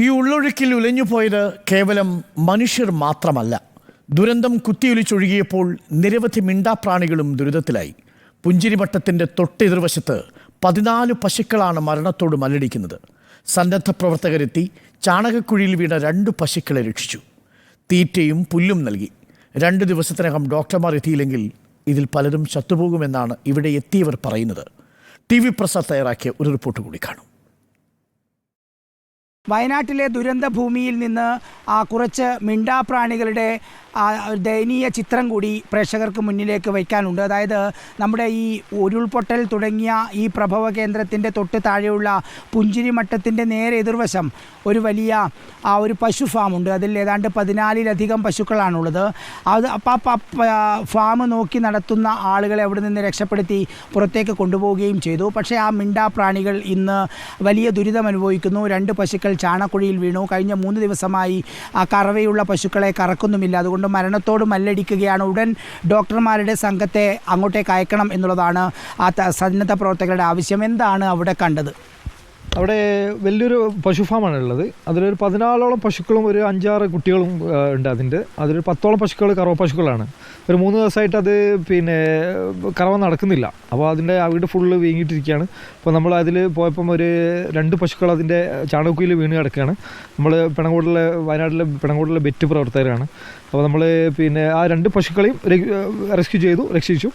ഈ ഉള്ളൊഴുക്കിൽ ഉലഞ്ഞുപോയത് കേവലം മനുഷ്യർ മാത്രമല്ല. ദുരന്തം കുത്തിയൊലിച്ചൊഴുകിയപ്പോൾ നിരവധി മിണ്ടാപ്രാണികളും ദുരിതത്തിലായി. പുഞ്ചിരിവട്ടത്തിന്റെ തൊട്ടെതിർവശത്ത് പതിനാല് പശുക്കളാണ് മരണത്തോട് മല്ലടിക്കുന്നത്. സന്നദ്ധ പ്രവർത്തകരെത്തി ചാണകക്കുഴിയിൽ വീണ രണ്ട് പശുക്കളെ രക്ഷിച്ചു. തീറ്റയും പുല്ലും നൽകി. രണ്ട് ദിവസത്തിനകം ഡോക്ടർമാർ എത്തിയില്ലെങ്കിൽ ഇതിൽ പലരും ചത്തുപോകുമെന്നാണ് ഇവിടെ എത്തിയവർ പറയുന്നത്. ടി വി പ്രസാദ് തയ്യാറാക്കിയ ഒരു റിപ്പോർട്ട് കൂടി കാണും. വയനാട്ടിലെ ദുരന്ത ഭൂമിയിൽ നിന്ന് കുറച്ച് മിണ്ടാപ്രാണികളുടെ ദയനീയ ചിത്രം കൂടി പ്രേക്ഷകർക്ക് മുന്നിലേക്ക് വയ്ക്കാനുണ്ട്. അതായത് നമ്മുടെ ഈ ഉരുൾപൊട്ടൽ തുടങ്ങിയ ഈ പ്രഭവ കേന്ദ്രത്തിന്റെ തൊട്ട് താഴെയുള്ള പുഞ്ചിരിമട്ടത്തിന്റെ നേരെ എതിർവശം ഒരു വലിയ ആ ഒരു പശു ഫാമുണ്ട് അതിൽ ഏതാണ്ട് പതിനാലിലധികം പശുക്കളാണുള്ളത്. അത് അപ്പം ഫാം നോക്കി നടത്തുന്ന ആളുകളെ അവിടെ നിന്ന് രക്ഷപ്പെടുത്തി പുറത്തേക്ക് കൊണ്ടുപോവുകയും ചെയ്തു. പക്ഷേ ആ മിണ്ടാപ്രാണികൾ ഇന്ന് വലിയ ദുരിതം അനുഭവിക്കുന്നു രണ്ട് പശുക്കൾ ചാണക്കുഴിയിൽ വീണു. കഴിഞ്ഞ മൂന്ന് ദിവസമായി ആ കറവയുള്ള പശുക്കളെ കറക്കുന്നുമില്ല. അതുകൊണ്ട് മരണത്തോട് മല്ലടിക്കുകയാണ്. ഉടൻ ഡോക്ടർമാരുടെ സംഘത്തെ അങ്ങോട്ടേക്ക് അയക്കണം എന്നുള്ളതാണ് ആ സന്നദ്ധ പ്രവർത്തകരുടെ ആവശ്യം. എന്താണ് അവിടെ കണ്ടത്? അവിടെ വലിയൊരു പശു ഫാമാണ് ഉള്ളത് അതിലൊരു പതിനാലോളം പശുക്കളും ഒരു അഞ്ചാറ് കുട്ടികളും ഉണ്ട് അതിന്റെ. അതിലൊരു പത്തോളം പശുക്കൾ കറവ പശുക്കളാണ്. ഒരു മൂന്ന് ദിവസമായിട്ട് അത് പിന്നെ കറവ നടക്കുന്നില്ല. അപ്പോൾ അതിന്റെ ആ വീട് ഫുള്ള് വീങ്ങിയിട്ടിരിക്കുകയാണ്. അപ്പോൾ നമ്മൾ അതിൽ പോയപ്പം ഒരു രണ്ട് പശുക്കൾ അതിന്റെ ചാണകക്കുയിൽ വീണ് കിടക്കുകയാണ്. നമ്മൾ പിണങ്കോടിലെ വയനാട്ടിലെ പിണങ്കോടിലെ ബെറ്റ് പ്രവർത്തകരാണ്. അപ്പോൾ നമ്മൾ പിന്നെ ആ രണ്ട് പശുക്കളെയും റെസ്ക്യൂ ചെയ്തു രക്ഷിച്ചു.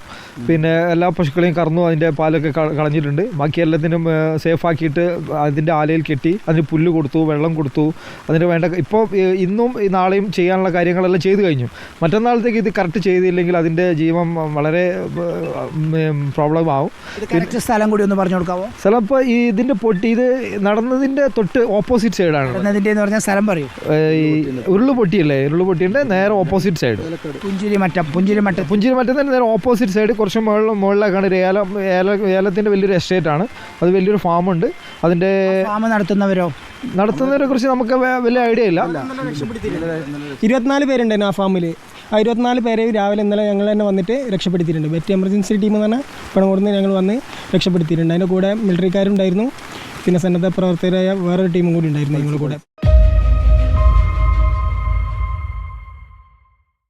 പിന്നെ എല്ലാ പശുക്കളെയും കറന്നു അതിന്റെ പാലൊക്കെ കളഞ്ഞിട്ടുണ്ട്. ബാക്കി എല്ലാത്തിനും സേഫ് ആക്കിയിട്ട് അതിന്റെ ആലയിൽ കെട്ടി അതിന് പുല്ല് കൊടുത്തു വെള്ളം കൊടുത്തു അതിന് വേണ്ട ഇപ്പോൾ ഇന്നും നാളെയും ചെയ്യാനുള്ള കാര്യങ്ങളെല്ലാം ചെയ്തു കഴിഞ്ഞു. മറ്റന്നാളത്തേക്ക് ഇത് കറക്റ്റ് ചെയ്തില്ലെങ്കിൽ അതിന്റെ ജീവൻ വളരെ പ്രോബ്ലം ആവും. സ്ഥലം കൂടി ഒന്ന് പറഞ്ഞു കൊടുക്കാമോ സ്ഥലം ഇപ്പോൾ ഈ ഇതിന്റെ പൊട്ടി ഇത് നടന്നതിന്റെ തൊട്ട് ഓപ്പോസിറ്റ് സൈഡാണ് എന്ന് പറഞ്ഞാൽ സ്ഥലം പറയും. ഈ ഉരുൾ പൊട്ടിയല്ലേ? ഉരുൾ പൊട്ടിയുടെ നേരെ ഓപ്പോസിറ്റ് സൈഡ് പുഞ്ചിരി മറ്റം പുഞ്ചിരി മറ്റം. പുഞ്ചിരി മറ്റം തന്നെ നേരെ ഓപ്പോസിറ്റ് സൈഡ് കുറച്ച് മുകളിൽ മുകളിലേക്കാണ് ഒരു ഏലം ഏല ഏലത്തിന്റെ വലിയൊരു എസ്റ്റേറ്റ് ആണ്. അത് വലിയൊരു ഫാമുണ്ട് അതിന്റെ ഫാം നടത്തുന്നവരോ? നടത്തുന്നതിനെ കുറിച്ച് നമുക്ക് വലിയ ഐഡിയ ഇല്ല. ഇരുപത്തിനാല് പേരുണ്ടായിരുന്നു ആ ഫാമിൽ ആ ഇരുപത്തിനാല് പേരെ രാവിലെ ഇന്നലെ ഞങ്ങൾ തന്നെ വന്നിട്ട് രക്ഷപ്പെടുത്തിയിട്ടുണ്ട്. വെറ്റ് എമർജൻസി ടീം എന്ന് പറഞ്ഞാൽ പണംകൊടുന്ന് ഞങ്ങൾ വന്ന് രക്ഷപ്പെടുത്തിയിട്ടുണ്ട്. അതിന്റെ കൂടെ മിലിറ്ററിക്കാരുണ്ടായിരുന്നു പിന്നെ സന്നദ്ധ പ്രവർത്തകരായ വേറൊരു ടീമും കൂടി ഉണ്ടായിരുന്നു ഞങ്ങളുടെ കൂടെ.